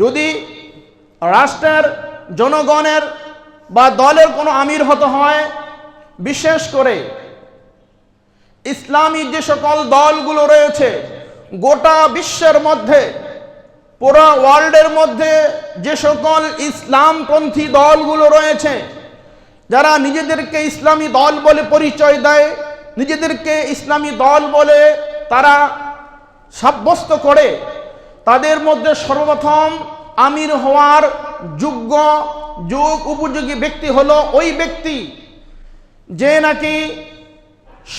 যদি রাষ্ট্রের জনগণের বা দলের কোনো আমির হতে হয়, বিশেষ করে ইসলামী যে সকল দলগুলো রয়েছে, গোটা বিশ্বের মধ্যে, পুরো ওয়ার্ল্ডের মধ্যে যে সকল ইসলামপন্থী দলগুলো রয়েছে, যারা নিজেদেরকে ইসলামী দল বলে পরিচয় দেয়, নিজেদেরকে ইসলামী দল বলে তারা সাব্যস্ত করে তাদের মধ্যে সর্বপ্রথম আমির হওয়ার যোগ্য, যোগ উপযোগী ব্যক্তি হলো ওই ব্যক্তি যে নাকি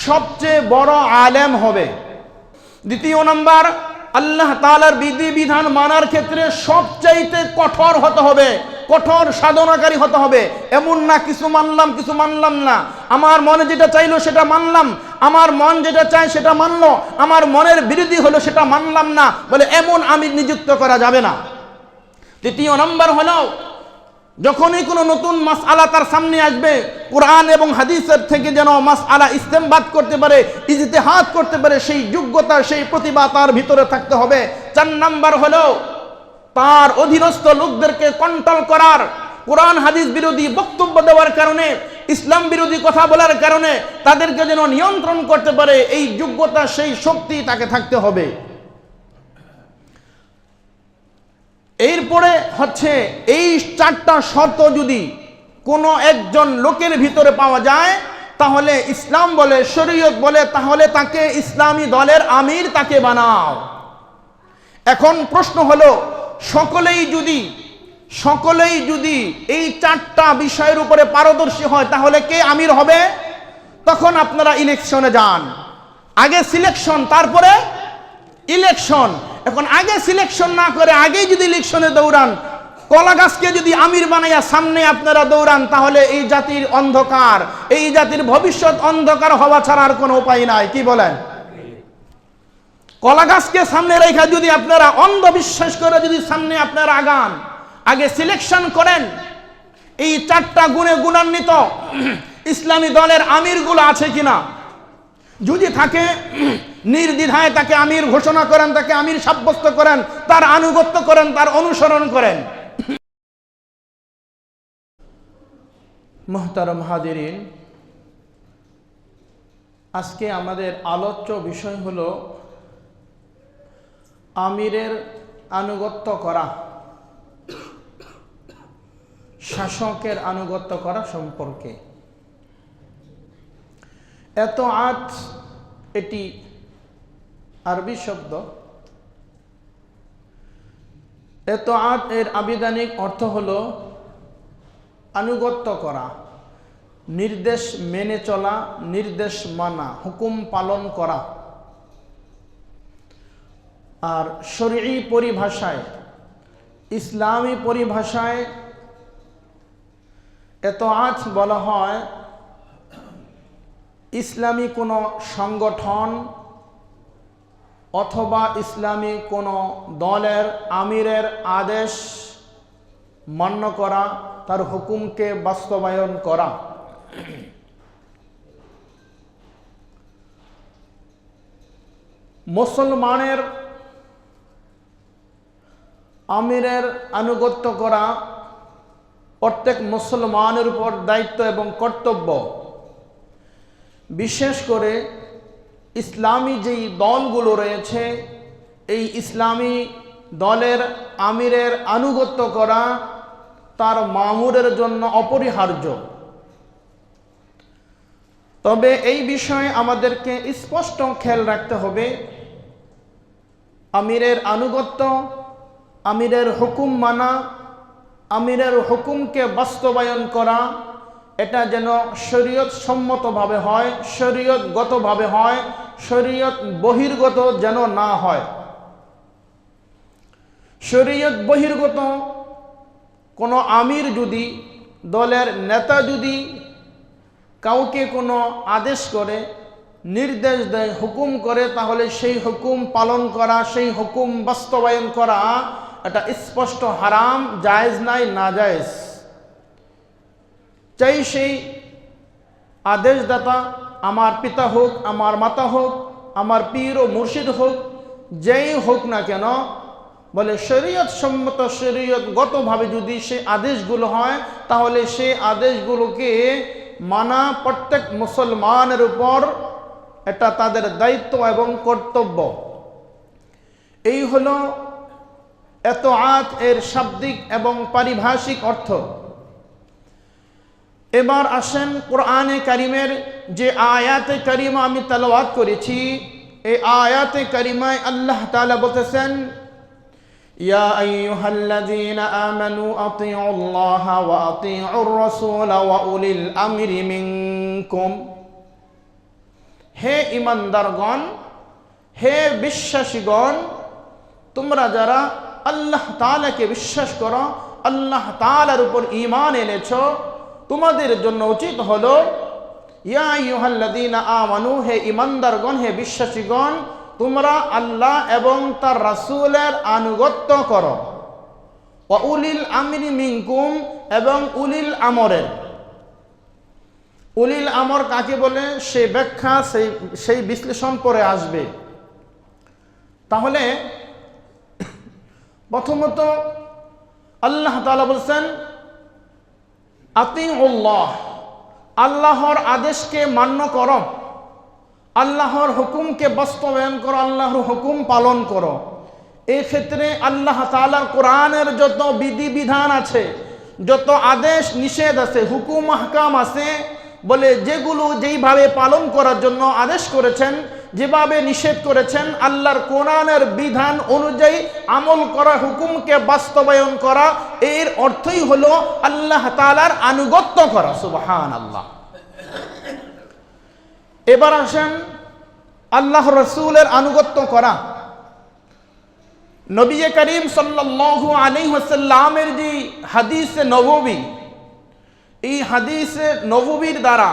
সবচেয়ে বড় আলেম হবে। দ্বিতীয় নম্বর, আল্লাহ তালার বিধি বিধান মানার ক্ষেত্রে সবচাইতে কঠোর হতে হবে। কঠোর সাধনাকারী হতে হবে। এমন না, কিছু মানলাম কিছু মানলাম না। আমার মনে যেটা চাইলো সেটা মানলাম। আমার মন যেটা চায় সেটা মানলো। আমার মনের বিরোধী হলো সেটা মানলাম না। বলে এমন আমি নিযুক্ত করা যাবে না। তৃতীয় নম্বর হলো, যখনই কোনো নতুন মাস আলা তার সামনে আসবে, কোরআন এবং হাদিসের থেকে যেন মাস আলা ইস্তেমবাদ করতে পারে ইজতেহাত করতে পারে, সেই যোগ্যতা, সেই প্রতিভা তার ভিতরে থাকতে হবে। চার নাম্বার হলো তার অধীনস্থ লোকদেরকে কন্ট্রোল করার, কোরআন, হাদিস বিরোধী বক্তব্য দেওয়ার কারণে, ইসলাম বিরোধী কথা বলার কারণে তাদেরকে যেন নিয়ন্ত্রণ করতে পারে, এই যোগ্যতা, সেই শক্তি তাকে থাকতে হবে। এরপরে হচ্ছে এই চারটা শর্ত যদি কোনো একজন লোকের ভিতরে পাওয়া যায়, তাহলে ইসলাম বলে, শরীয়ত বলে, তাহলে তাকে ইসলামী দলের আমির তাকে বানাও। এখন প্রশ্ন হলো সকলেই যদি সকলেই যদি এই চারটা বিষয়ের উপরে পারদর্শী হয়, তাহলে কে আমির হবে? তখন আপনারা ইলেকশনে যান। আগে সিলেকশন, তারপরে ইলেকশন। এখন আগে সিলেকশন না করে আগেই যদি ইলেকশনে দৌড়ান কলা গাছকে যদি আমির বানাইয়া সামনে আপনারা দৌড়ান, তাহলে এই জাতির অন্ধকার, এই জাতির ভবিষ্যৎ অন্ধকার হওয়া ছাড়া আর কোনো উপায় নাই। কি বলেন? কলা গাছকে সামনে রেখা যদি আপনারা অন্ধবিশ্বাস করে যদি সামনে আপনারা আগান, আগে সিলেকশন করেন। এই চারটা গুণে গুণান্বিত ইসলামী দলের আমিরগুলো আছে কিনা? যদি থাকে, নির্দ্বিধায় তাকে আমির ঘোষণা করেন, তাকে আমির সাব্যস্ত করেন, তার আনুগত্য করেন, তার অনুসরণ করেন। মোহতারম হাদিরিন আজকে আমাদের আলোচ্য বিষয় হলো আমিরের আনুগত্য করা, শাসকের আনুগত্য করা সম্পর্কে। এত আজ এটি আরবি শব্দ। এত আজ এর আবিধানিক অর্থ হল আনুগত্য করা, নির্দেশ মেনে চলা, নির্দেশ মানা, হুকুম পালন করা। আর শরীরী পরিভাষায়, ইসলামী পরিভাষায় এত আজ বলা হয়, ইসলামী কোনো সংগঠন অথবা ইসলামী কোনো দলের আমিরের আদেশ মান্য করা, তার হুকুমকে বাস্তবায়ন করা। মুসলমানের আমিরের আনুগত্য করা প্রত্যেক মুসলমানের উপর দায়িত্ব এবং কর্তব্য। বিশেষ করে ইসলামী যেই দলগুলো রয়েছে, এই ইসলামী দলের আমিরের আনুগত্য করা তার মামুরের জন্য অপরিহার্য। তবে এই বিষয়ে আমাদেরকে স্পষ্ট খেয়াল রাখতে হবে, আমিরের আনুগত্য আমিরের হুকুম মানা, আমিরের হুকুমকে বাস্তবায়ন করা, এটা যেন শরীয়ত সম্মতভাবে হয়, শরীয়তগতভাবে হয় শরীয়ত বহির্গত যেন না হয়। শরীয়ত বহির্গত কোনো আমির যদি, দলের নেতা যদি কাউকে কোনো আদেশ করে, নির্দেশ দেয়, হুকুম করে, তাহলে সেই হুকুম পালন করা, সেই হুকুম বাস্তবায়ন করা এটা স্পষ্ট, হারাম, জায়েজ নাই না জায়েজ চাই সেই আদেশদাতা আমার পিতা হোক, আমার মাতা হোক, আমার পীর ও মুর্শিদ হোক, যেই হোক না কেন, বলে শরীয়ত সম্মত, শরীয়তগতভাবে যদি সে আদেশগুলো হয়, তাহলে সে আদেশগুলোকে মানা প্রত্যেক মুসলমানের উপর এটা তাদের দায়িত্ব এবং কর্তব্য। এই হলো এত আত এর শাব্দিক এবং পারিভাষিক অর্থ। এবার আসেন কোরআনে কারিমের যে আয়াতে কারিমা আমি তালাওয়াত করেছি, এই আয়াতে কারিমায় আল্লাহ তালা বলতেছেন, ইয়া আইয়ুহাল্লাযীনা আমানু আতিউল্লাহ ওয়া আতিউর রাসূল ওয়া উলিল আমরি মিনকুম। হে ইমানদারগণ, হে বিশ্বাসীগণ, তোমরা যারা আল্লাহ তালাকে বিশ্বাস করো, আল্লাহ তাআলার উপর ঈমান এনেছো। তোমাদের জন্য উচিত হলো, ইয়া ইউহাল্লাদিনা আমানু, হে ইমানদারগণ হে বিশ্বাসীগণ, তোমরা আল্লাহ এবং তার রাসূলের আনুগত্য করো। উলিল আমিরি মিনকুম এবং উলিল আমরের। উলিল আমর কাকে বলে? সে ব্যাখ্যা সেই সেই বিশ্লেষণ পরে আসবে। তাহলে প্রথমত, আল্লাহ তাআলা বলছেন, আতিউল্লাহ আল্লাহর আদেশকে মান্য কর। আল্লাহর হুকুমকে বাস্তবায়ন করো, আল্লাহর হুকুম পালন করো। এই ক্ষেত্রে আল্লাহ তাআলার কোরআনের যত বিধিবিধান আছে, যত আদেশ নিষেধ আছে, হুকুম হাকাম আছে, বলে যেগুলো যেইভাবে পালন করার জন্য আদেশ করেছেন যেভাবে নিষেধ করেছেন, আল্লাহর কোরআনের বিধান অনুযায়ী আমল করা, হুকুমকে বাস্তবায়ন করা, এর অর্থই হলো আল্লাহ তালার আনুগত্য করা সুবাহান আল্লাহ এবার আসেন আল্লাহ রসুলের আনুগত্য করা। নবী করিম সাল্লাল্লাহু আলাইহি ওয়াসাল্লামের যে হাদিসে নববী, এই হাদিসে নববীর দ্বারা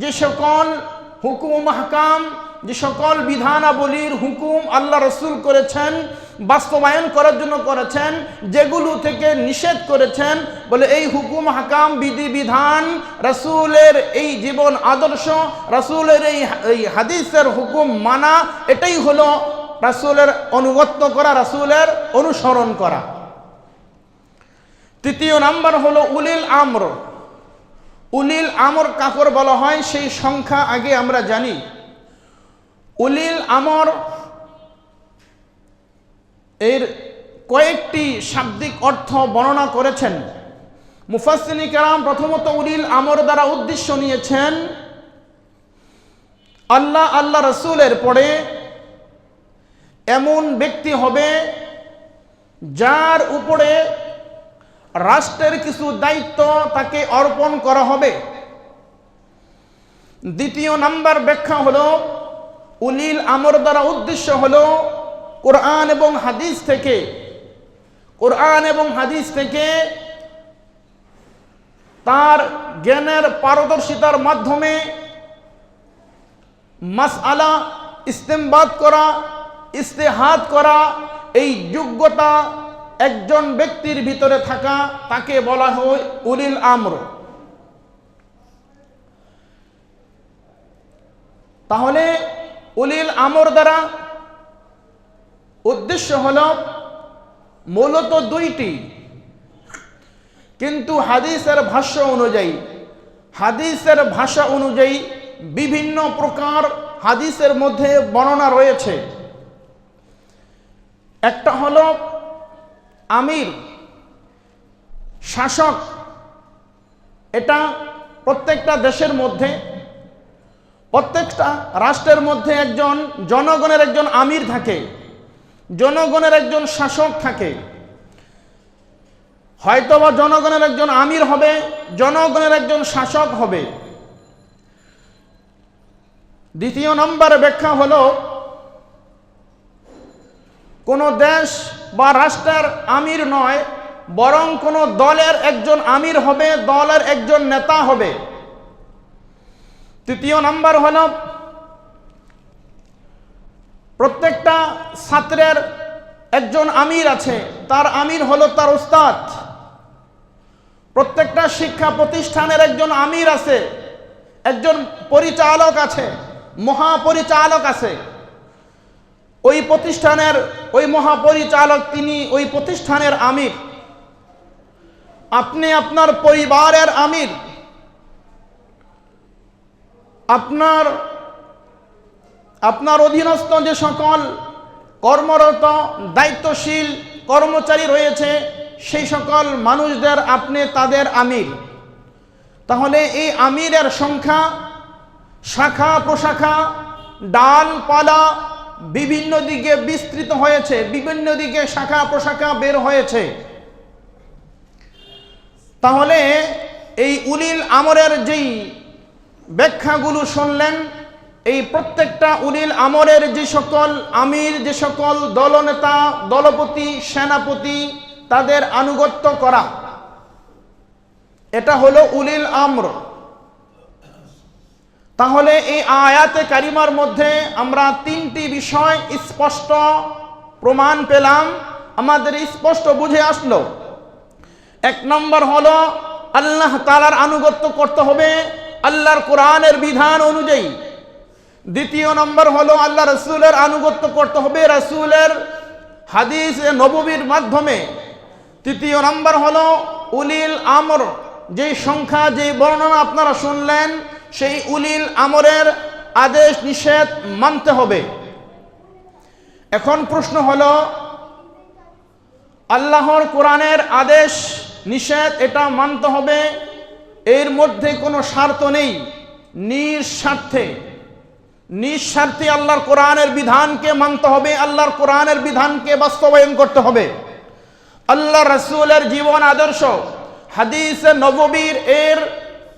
যে সকল হুকুম হাকাম যে সকল বিধানাবলীর হুকুম আল্লাহ রসুল করেছেন, বাস্তবায়ন করার জন্য করেছেন, যেগুলো থেকে নিষেধ করেছেন, বলে এই হুকুম, হাকাম, বিধি, বিধান, রসুলের এই জীবন আদর্শ, রসুলের এই এই হাদিসের হুকুম মানা, এটাই হলো রাসুলের অনুগত্য করা, রাসুলের অনুসরণ করা। তৃতীয় নাম্বার হলো উলিল আমর। উলিল আমর কাকর বলা হয়, সেই সংখ্যা আগে আমরা জানি। উলিল আমর এর কয়েকটি শাব্দিক অর্থ বর্ণনা করেছেন। মুফাসিনী কেরাম প্রথমত উলিল আমর দ্বারা উদ্দেশ্য নিয়েছেন, আল্লাহ আল্লাহ রসুলের পরে এমন ব্যক্তি হবে যার উপরে রাষ্ট্রের কিছু দায়িত্ব তাকে অর্পণ করা হবে। দ্বিতীয় নাম্বার ব্যাখ্যা হলো উলিল আমর দ্বারা উদ্দেশ্য হল কোরআন এবং হাদিস থেকে, কোরআন এবং হাদিস থেকে তার জ্ঞানের পারদর্শিতার মাধ্যমে মাসআলা, ইস্তেমবাদ করা ইস্তেহাত করা, এই যোগ্যতা একজন ব্যক্তির ভিতরে থাকা, তাকে বলা হয় উলিল আমর। তাহলে উলিল আমর দ্বারা উদ্দেশ্য হল মূলত দুইটি। কিন্তু হাদিসের ভাষ্য অনুযায়ী, হাদিসের ভাষা অনুযায়ী বিভিন্ন প্রকার হাদিসের মধ্যে বর্ণনা রয়েছে। একটা হল আমির, শাসক। এটা প্রত্যেকটা দেশের মধ্যে প্রত্যেকটা রাষ্ট্রের মধ্যে একজন জনগণের একজন আমির থাকে, জনগণের একজন শাসক থাকে। হয়তোবা জনগণের একজন আমির হবে, জনগণের একজন শাসক হবে। দ্বিতীয় নম্বর ব্যাখ্যা হলো, কোনো দেশ বা রাষ্ট্রের আমির নয়, বরং কোনো দলের একজন আমির হবে, দলের একজন নেতা হবে। তৃতীয় নাম্বার হল, প্রত্যেকটা ছাত্রের একজন আমির আছে, তার আমির হলো তার উস্তাদ। প্রত্যেকটা শিক্ষা প্রতিষ্ঠানের একজন আমির আছে, একজন পরিচালক আছে, মহাপরিচালক আছে। ওই প্রতিষ্ঠানের, ওই মহাপরিচালক তিনি ওই প্রতিষ্ঠানের আমির। আপনি আপনার পরিবারের আমির। আপনার আপনার অধীনস্থ যে সকল কর্মরত, দায়িত্বশীল কর্মচারী রয়েছে, সেই সকল মানুষদের আপনি তাদের আমির। তাহলে এই আমিরের সংখ্যা, শাখা প্রশাখা, ডালপালা বিভিন্ন দিকে বিস্তৃত হয়েছে, বিভিন্ন দিকে শাখা প্রশাখা বের হয়েছে। তাহলে এই উলিল আমরের যেই ব্যাখ্যাগুলো শুনলেন, এই প্রত্যেকটা উলিল আমরের যে সকল আমির, যে সকল দলনেতা, দলপতি, সেনাপতি, তাদের আনুগত্য করা, এটা হলো উলিল আমর। তাহলে এই আয়াতে কারিমার মধ্যে আমরা তিনটি বিষয় স্পষ্ট প্রমাণ পেলাম, আমাদের স্পষ্ট বুঝে আসলো। এক নম্বর হলো, আল্লাহ তালার আনুগত্য করতে হবে আল্লাহর কোরআনের বিধান অনুযায়ী। দ্বিতীয় নম্বর হলো আল্লাহ রসুলের আনুগত্য করতে হবে। রসুলের হাদিস নববীর মাধ্যমে। তৃতীয় নম্বর হলো উলিল আমর। যে সংখ্যা যে বর্ণনা আপনারা শুনলেন, সেই উলিল আমরের আদেশ নিষেধ মানতে হবে। এখন প্রশ্ন হল, আল্লাহর কোরআনের আদেশ নিষেধ এটা মানতে হবে এর মধ্যে কোনো স্বার্থ নেই। নিঃস্বার্থে। নিঃস্বার্থে আল্লাহর কোরআনের বিধানকে মানতে হবে, আল্লাহর কোরআনের বিধানকে বাস্তবায়ন করতে হবে। আল্লাহ রসুলের জীবন আদর্শ, হাদিস নববীর এর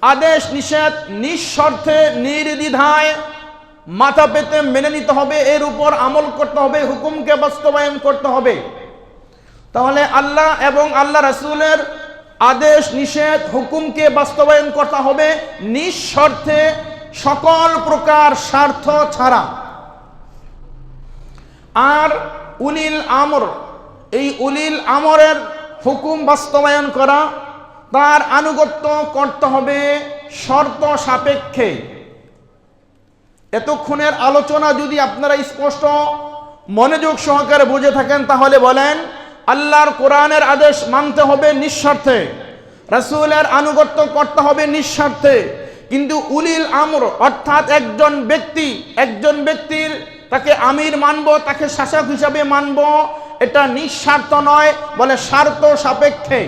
আদেশ নিষেধ, নিঃস্বার্থে, নির্দ্বিধায় মাথা পেতে মেনে নিতে হবে, এর উপর আমল করতে হবে, হুকুমকে বাস্তবায়ন করতে হবে। তাহলে আল্লাহ এবং আল্লাহ রসুলের আদেশ, নিষেধ, হুকুমকে বাস্তবায়ন করতে হবে নিঃস্বার্থে সকল প্রকার স্বার্থ ছাড়া। আর উলিল আমর, এই উলিল আমরের হুকুম বাস্তবায়ন করা, তার আনুগত্য করতে হবে শর্ত সাপেক্ষে। এতক্ষণের আলোচনা যদি আপনারা স্পষ্ট মনোযোগ সহকারে বুঝে থাকেন, তাহলে বলেন আল্লাহর কোরআনের আদেশ মানতে হবে নিঃস্বার্থে। রাসূলের আনুগত্য করতে হবে নিঃস্বার্থে। কিন্তু উলিল আমর, অর্থাৎ একজন ব্যক্তি, একজন ব্যক্তির তাকে আমির মানব, তাকে শাসক হিসাবে মানব, এটা নিঃস্বার্থ নয় বলে স্বার্থ সাপেক্ষে।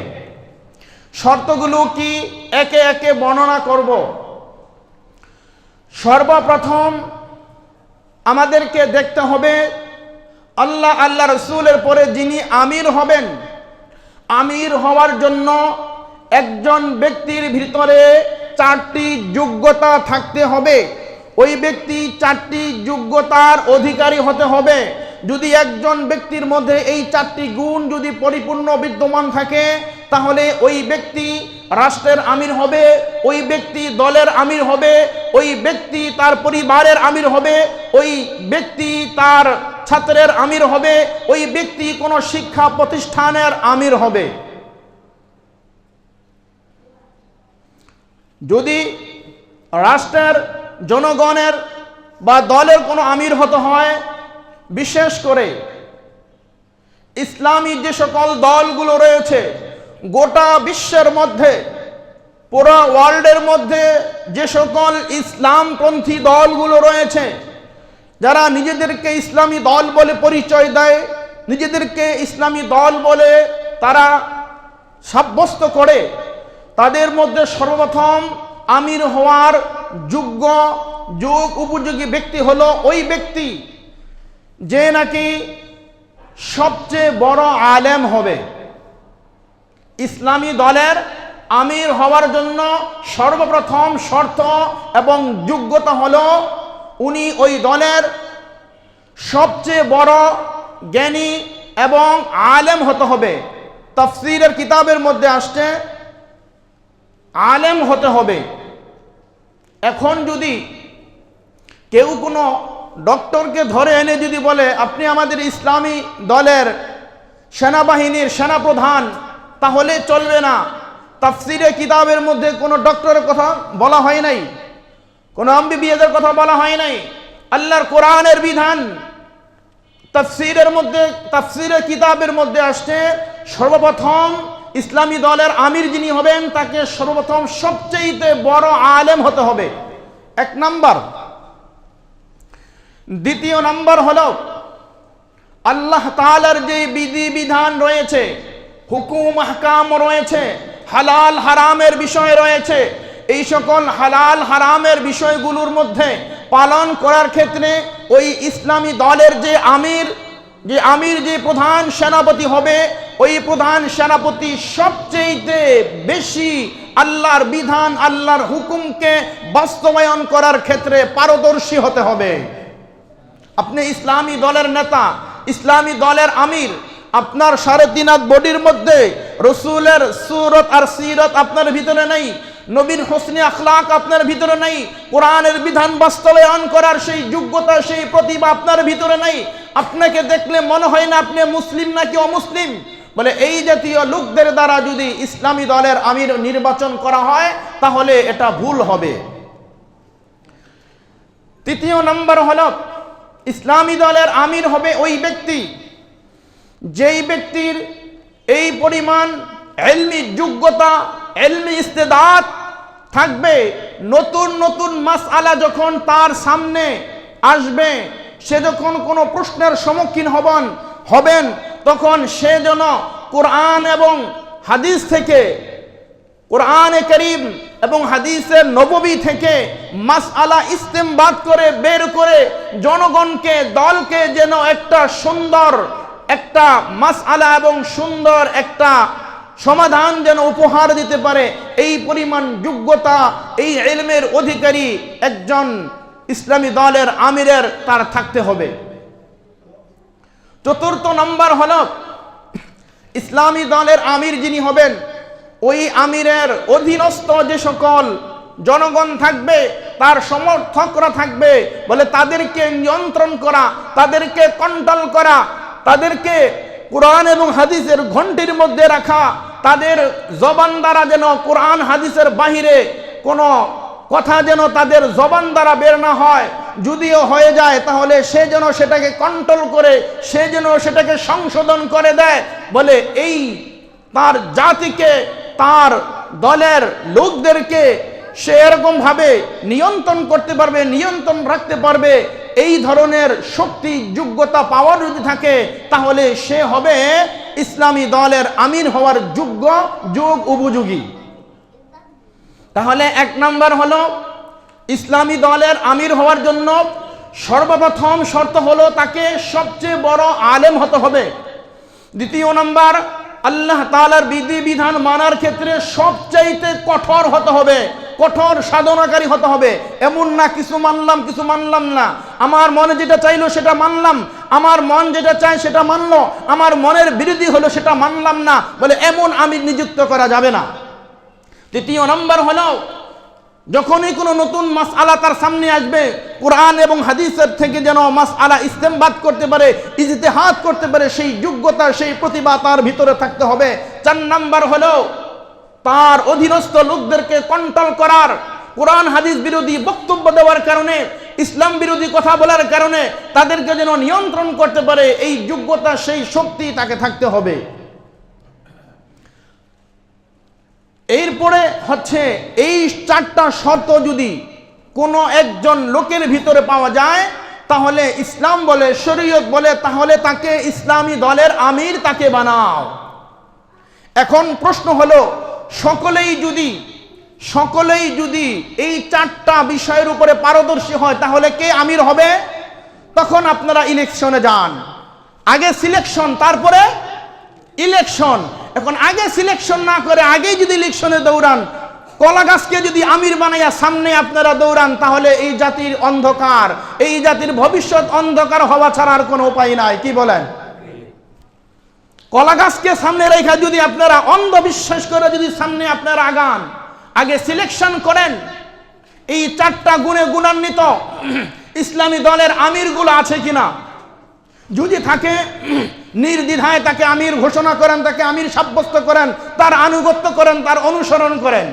শর্তগুলো কি? একে একে বর্ণনা করব। সর্বপ্রথম আমাদেরকে দেখতে হবে আল্লাহ আল্লাহ রসুলের পরে যিনি আমির হবেন, আমির হওয়ার জন্য একজন ব্যক্তির ভিতরে চারটি যোগ্যতা থাকতে হবে। ওই ব্যক্তি চারটি যোগ্যতার অধিকারী হতে হবে। যদি একজন ব্যক্তির মধ্যে এই চারটি গুণ যদি পরিপূর্ণ বিদ্যমান থাকে, তাহলে ওই ব্যক্তি রাষ্ট্রের আমির হবে, ওই ব্যক্তি দলের আমির হবে, ওই ব্যক্তি তার পরিবারের আমির হবে, ওই ব্যক্তি তার ছাত্রের আমির হবে, ওই ব্যক্তি কোনো শিক্ষা প্রতিষ্ঠানের আমির হবে। যদি রাষ্ট্রের জনগণের বা দলের কোনো আমির হতে হয় বিশেষ করে ইসলামী যে সকল দলগুলো রয়েছে, গোটা বিশ্বের মধ্যে, পুরো ওয়ার্ল্ডের মধ্যে যে সকল ইসলামপন্থী দলগুলো রয়েছে, যারা নিজেদেরকে ইসলামী দল বলে পরিচয় দেয়, নিজেদেরকে ইসলামী দল বলে তারা সাব্যস্ত করে, তাদের মধ্যে সর্বপ্রথম আমির হওয়ার যোগ্য, যোগ উপযোগী ব্যক্তি হলো ওই ব্যক্তি যে নাকি সবচেয়ে বড় আলেম হবে। ইসলামী দলের আমির হওয়ার জন্য সর্বপ্রথম শর্ত এবং যোগ্যতা হলো উনি ওই দলের সবচেয়ে বড় জ্ঞানী এবং আলেম হতে হবে। তফসিরের কিতাবের মধ্যে আসছে, আলেম হতে হবে। এখন যদি কেউ কোনো ডক্টরকে ধরে এনে যদি বলে, আপনি আমাদের ইসলামী দলের সেনাবাহিনীর সেনাপ্রধান, তাহলে চলবে না। তাফসিরে কিতাবের মধ্যে কোনো ডক্টরের কথা বলা হয় নাই। কোনো এমবিবিএসের কথা বলা হয় নাই। আল্লাহর কোরআনের বিধান। তাফসিরের মধ্যে, তাফসিরে কিতাবের মধ্যে আসছে, সর্বপ্রথম ইসলামী দলের আমির যিনি হবেন, তাকে সর্বপ্রথম সবচেয়ে বড় আলেম হতে হবে। এক নাম্বার। দ্বিতীয় নম্বর হল, আল্লাহ তাআলার যে বিধি বিধান রয়েছে, হুকুম হাকাম রয়েছে, হালাল, হারামের বিষয় রয়েছে, এই সকল হালাল, হারামের বিষয়গুলোর মধ্যে পালন করার ক্ষেত্রে ওই ইসলামী দলের যে আমির যে আমির যে প্রধান সেনাপতি হবে, ওই প্রধান সেনাপতি সবচেয়ে বেশি আল্লাহর বিধান, আল্লাহর হুকুমকে বাস্তবায়ন করার ক্ষেত্রে পারদর্শী হতে হবে। আপনি ইসলামী দলের নেতা, ইসলামী দলের আমির, আপনার সাড়ে তিন হাত বডির মধ্যে রসুলের সুরত আর সিরত আপনার ভিতরে নেই, নবীর হোসনি আখলাক আপনার ভিতরে নেই, কোরআনের বিধান বাস্তবায়ন করার সেই যোগ্যতা, সেই প্রতিভা আপনার ভিতরে নেই। আপনাকে দেখলে মনে হয় না আপনি মুসলিম নাকি অমুসলিম? বলে এই জাতীয় লোকদের দ্বারা যদি ইসলামী দলের আমির নির্বাচন করা হয়, তাহলে এটা ভুল হবে। তৃতীয় নম্বর হল ইসলামী দলের আমির হবে ওই ব্যক্তি। যেই ব্যক্তির এই পরিমাণ এলমি যোগ্যতা, এলমি ইস্তেদাত থাকবে, নতুন নতুন মাসআলা যখন তার সামনে আসবে, সে যখন কোনো প্রশ্নের সম্মুখীন হবেন হবেন, তখন সে যেন কোরআন এবং হাদিস থেকে কোরআনে করিম এবং হাদিসের নববী থেকে মাসআলা ইস্তেমবাদ করে বের করে জনগণকে, দলকে যেন একটা সুন্দর, একটা মাসআলা এবং সুন্দর একটা সমাধান যেন উপহার দিতে পারে, এই পরিমাণ যোগ্যতা, এই এলমের অধিকারী একজন ইসলামী দলের আমিরের তার থাকতে হবে। চতুর্থ নম্বর হল, ইসলামী দলের আমির যিনি হবেন ওই আমিরের অধীনস্থ যে সকল জনগণ থাকবে, তার সমর্থকরা থাকবে, বলে তাদেরকে নিয়ন্ত্রণ করা, তাদেরকে কন্ট্রোল করা, তাদেরকে কোরআন এবং হাদিসের ঘন্টির মধ্যে রাখা, তাদের জবান দ্বারা যেন কোরআন হাদিসের বাহিরে কোনো কথা যেন তাদের জবান দ্বারা বের না হয়, যদিও হয়ে যায়, তাহলে সে যেন সেটাকে কন্ট্রোল করে, সে যেন সেটাকে সংশোধন করে দেয়, বলে এই তার জাতিকে তার দলের লোকদেরকে সে এরকম ভাবে নিয়ন্ত্রণ করতে পারবে, নিয়ন্ত্রণ রাখতে পারবে, এই ধরনের শক্তি, যোগ্যতা পাওয়ার যদি থাকে, তাহলে সে হবে ইসলামী দলের আমির হওয়ার যোগ্য, যোগ উপযোগী। তাহলে এক নাম্বার হলো, ইসলামী দলের আমির হওয়ার জন্য সর্বপ্রথম শর্ত হলো তাকে সবচেয়ে বড় আলেম হতে হবে। দ্বিতীয় নাম্বার আল্লাহ তালার বিধি বিধান মানার ক্ষেত্রে সবচাইতে কঠোর হতে হবে, কঠোর সাধনাকারী হতে হবে। এমন না কিছু মানলাম কিছু মানলাম না। আমার মনে যেটা চাইলো সেটা মানলাম, আমার মন যেটা চায় সেটা মানলো, আমার মনের বিরোধী হলো সেটা মানলাম না, বলে এমন আমি নিযুক্ত করা যাবে না। তৃতীয় নম্বর হলো যখনই কোনো নতুন মাস আলা তার সামনে আসবে, কোরআন এবং হাদিসের থেকে যেন মাস আলা ইস্তেমবাদ করতে পারে ইজতেহাত করতে পারে, সেই যোগ্যতা, সেই প্রতিভা তার ভিতরে থাকতে হবে। চার নাম্বার হলো তার অধীনস্থ লোকদেরকে কন্ট্রোল করার। কোরআন, হাদিস বিরোধী বক্তব্য দেওয়ার কারণে, ইসলাম বিরোধী কথা বলার কারণে তাদেরকে যেন নিয়ন্ত্রণ করতে পারে, এই যোগ্যতা, সেই শক্তি তাকে থাকতে হবে। এরপরে হচ্ছে এই চারটা শর্ত যদি কোনো একজন লোকের ভিতরে পাওয়া যায়, তাহলে ইসলাম বলে, শরীয়ত বলে, তাহলে তাকে ইসলামী দলের আমির তাকে বানাও। এখন প্রশ্ন হলো, সকলেই যদি সকলেই যদি এই চারটা বিষয়ের উপরে পারদর্শী হয়, তাহলে কে আমির হবে? তখন আপনারা ইলেকশনে যান। আগে সিলেকশন, তারপরে ইলেকশন। এখন আগে সিলেকশন না করে আগেই যদি ইলেকশনে দৌড়ান, কলা গাছকে যদি আমির বানাইয়া সামনে আপনারা দৌড়ান, তাহলে এই জাতির অন্ধকার, এই জাতির ভবিষ্যৎ অন্ধকার হওয়া ছাড়া আর কোনো উপায় নাই। কি বলেন? কলা গাছকে সামনে রেখা যদি আপনারা অন্ধবিশ্বাস করে যদি সামনে আপনারা আগান, আগে সিলেকশন করেন। এই চারটা গুণে গুণান্বিত, ইসলামী দলের আমিরগুলো আছে কিনা? যদি থাকে, নির্দ্বিধায় তাকে আমির ঘোষণা করেন, তাকে আমির সাব্যস্ত করেন, তার আনুগত্য করেন, তার অনুসরণ করেন।